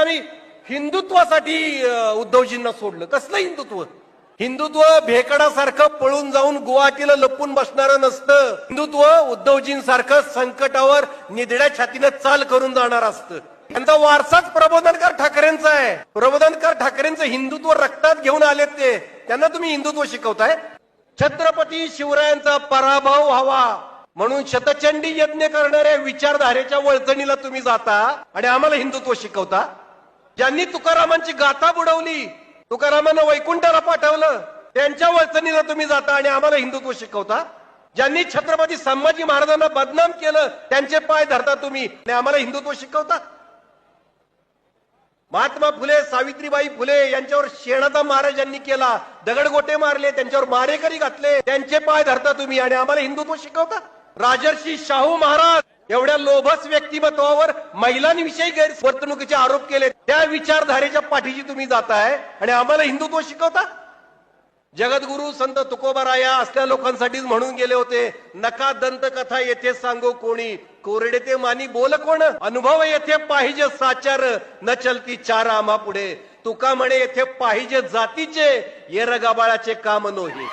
आम्ही हिंदुत्वासाठी उद्धवजींना सोडलं. कसलं हिंदुत्व? हिंदुत्व भेकडासारखं पळून जाऊन गुवाहाटीला लपून बसणारं नसतं. हिंदुत्व उद्धवजींसारखं संकटावर निधड्या छातीनं चाल करून जाणार असतं. त्यांचा वारसाच प्रबोधनकार ठाकरेंचा आहे. प्रबोधनकार ठाकरेंचं हिंदुत्व रक्तात घेऊन आलेत ते. त्यांना तुम्ही हिंदुत्व शिकवताय? छत्रपती शिवरायांचा पराभव व्हावा. म्हणून शतचंडी यज्ञ करणाऱ्या विचारधारेच्या वळचणीला तुम्ही जाता आणि आम्हाला हिंदुत्व शिकवता? ज्यांनी तुकारामांची गाथा बुडवली तुकारामांना वैकुंठाला पाठवलं त्यांच्या वळचणीला तुम्ही जाता आणि आम्हाला हिंदुत्व शिकवता? ज्यांनी छत्रपती संभाजी महाराजांना बदनाम केलं त्यांचे पाय धरता तुम्ही आणि आम्हाला हिंदुत्व शिकवता? महात्मा फुले सावित्रीबाई फुले यांच्यावर शेणाचा महाराज यांनी केला दगडगोटे मारले त्यांच्यावर मारेकरी घातले त्यांचे पाय धरता तुम्ही आणि आम्हाला हिंदुत्व शिकवता? राजर्षी शाहू महाराज एवढ्या लोभस व्यक्तिमत्वावर महिलांविषयी गैरवर्तणुकीचे आरोप केले. त्या विचारधारेच्या पाठीशी तुम्ही जाताय आणि आम्हाला हिंदुत्व शिकवता? जगद्गुरु संत तुकोबाराया असल्या लोकांसाठीच म्हणून गेले होते नका दंत कथा येथे सांगो कोणी. कोरडे ते मानी बोल कोण? अनुभव येथे पाहिजे साचार न चलती चार आम्हा पुढे तुका म्हणे येथे पाहिजे जातीचे येर रगाबाळाचे काम नोही.